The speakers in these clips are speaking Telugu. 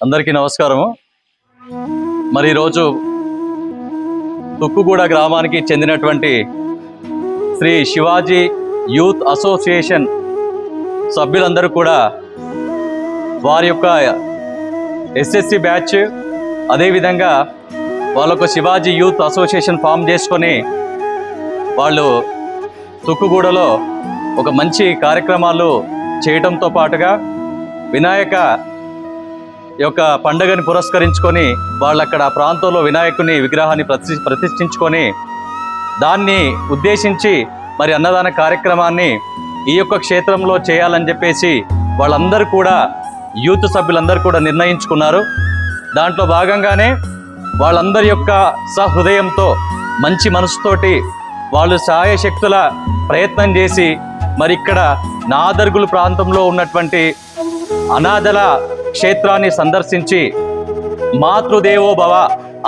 అందరికీ నమస్కారము. మరి ఈరోజు తుక్కుగూడ గ్రామానికి చెందినటువంటి శ్రీ శివాజీ యూత్ అసోసియేషన్ సభ్యులందరూ కూడా వారి యొక్క ఎస్ఎస్సి బ్యాచ్ అదేవిధంగా వాళ్ళొక శివాజీ యూత్ అసోసియేషన్ ఫామ్ చేసుకొని వాళ్ళు తుక్కుగూడలో ఒక మంచి కార్యక్రమాలు చేయటంతో పాటుగా వినాయక ఈ యొక్క పండుగని పురస్కరించుకొని వాళ్ళు అక్కడ ఆ ప్రాంతంలో వినాయకుని విగ్రహాన్ని ప్రతి ప్రతిష్ఠించుకొని దాన్ని ఉద్దేశించి మరి అన్నదాన కార్యక్రమాన్ని ఈ యొక్క క్షేత్రంలో చేయాలని చెప్పేసి వాళ్ళందరూ కూడా యూత్ సభ్యులందరూ కూడా నిర్ణయించుకున్నారు. దాంట్లో భాగంగానే వాళ్ళందరి యొక్క సహృదయంతో మంచి మనసుతోటి వాళ్ళు సహాయశక్తుల ప్రయత్నం చేసి మరి ఇక్కడ నాదర్గులు ప్రాంతంలో ఉన్నటువంటి అనాథల క్షేత్రాన్ని సందర్శించి మాతృదేవో భవ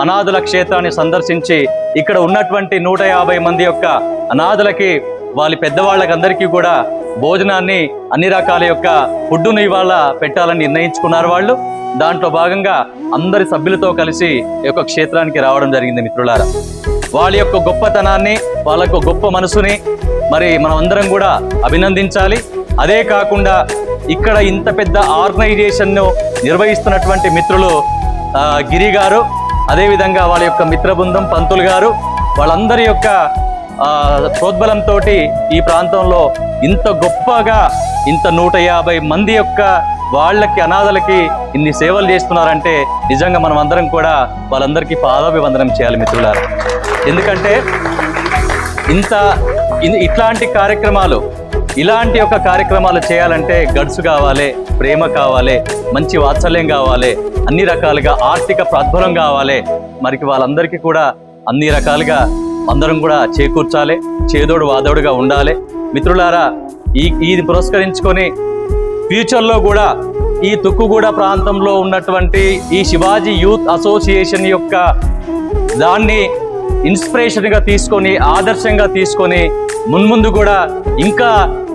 అనాథుల క్షేత్రాన్ని సందర్శించి ఇక్కడ ఉన్నటువంటి నూట యాభై మంది యొక్క అనాథులకి వాళ్ళ పెద్దవాళ్ళకందరికీ కూడా భోజనాన్ని అన్ని రకాల యొక్క ఫుడ్డును ఇవాళ పెట్టాలని నిర్ణయించుకున్నారు వాళ్ళు. దాంట్లో భాగంగా అందరి సభ్యులతో కలిసి ఈ యొక్క క్షేత్రానికి రావడం జరిగింది మిత్రులారా. వాళ్ళ యొక్క గొప్పతనాన్ని వాళ్ళ యొక్క గొప్ప మనసుని మరి మనం అందరం కూడా అభినందించాలి. అదే కాకుండా ఇక్కడ ఇంత పెద్ద ఆర్గనైజేషన్ను నిర్వహిస్తున్నటువంటి మిత్రులు గిరి గారు అదేవిధంగా వాళ్ళ యొక్క మిత్ర బృందం పంతులు గారు వాళ్ళందరి యొక్క ప్రోద్బలంతో ఈ ప్రాంతంలో ఇంత గొప్పగా ఇంత నూట యాభై మంది యొక్క వాళ్ళకి అనాథలకి ఇన్ని సేవలు చేస్తున్నారంటే నిజంగా మనం అందరం కూడా వాళ్ళందరికీ పాదాభివందనం చేయాలి మిత్రులారా. ఎందుకంటే ఇంత ఇన్- ఇట్లాంటి కార్యక్రమాలు ఇలాంటి యొక్క కార్యక్రమాలు చేయాలంటే గడుసు కావాలి ప్రేమ కావాలి మంచి వాత్సల్యం కావాలి అన్ని రకాలుగా ఆర్థిక ప్రద్బలం కావాలి. మరికి వాళ్ళందరికీ కూడా అన్ని రకాలుగా అందరం కూడా చేకూర్చాలి చేదోడు వాదోడుగా ఉండాలి. మిత్రులారా ఈ ఇది పురస్కరించుకొని ఫ్యూచర్లో కూడా ఈ తుక్కుగూడ ప్రాంతంలో ఉన్నటువంటి ఈ శివాజీ యూత్ అసోసియేషన్ యొక్క దాన్ని ఇన్స్పిరేషన్గా తీసుకొని ఆదర్శంగా తీసుకొని మున్ముందు కూడా ఇంకా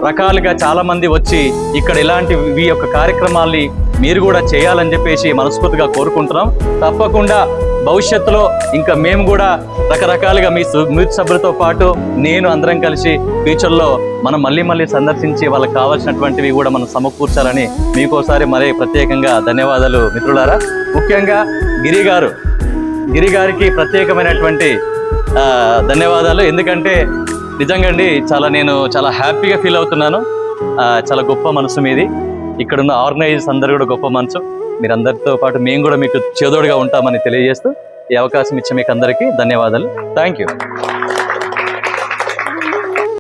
రకాలుగా చాలామంది వచ్చి ఇక్కడ ఇలాంటి ఈ యొక్క కార్యక్రమాల్ని మీరు కూడా చేయాలని చెప్పేసి మనస్ఫూర్తిగా కోరుకుంటున్నాం. తప్పకుండా భవిష్యత్తులో ఇంకా మేము కూడా రకరకాలుగా మీ సు- మీ సభ్యులతో పాటు నేను అందరం కలిసి ఫ్యూచర్లో మనం మళ్ళీ మళ్ళీ సందర్శించి వాళ్ళకి కావాల్సినటువంటివి కూడా మనం సమకూర్చాలని మీకోసారి మరీ ప్రత్యేకంగా ధన్యవాదాలు మిత్రులారా. ముఖ్యంగా గిరి గారు గిరి గారికి ప్రత్యేకమైనటువంటి ధన్యవాదాలు. ఎందుకంటే నిజంగా అండి చాలా నేను చాలా హ్యాపీగా ఫీల్ అవుతున్నాను. చాలా గొప్ప మనసు మీది. ఇక్కడున్న ఆర్గనైజర్స్ అందరు కూడా గొప్ప మనసు. మీరందరితో పాటు మేము కూడా మీకు చేదోడుగా ఉంటామని తెలియజేస్తూ ఈ అవకాశం ఇచ్చే మీకు అందరికీ ధన్యవాదాలు. Thank you.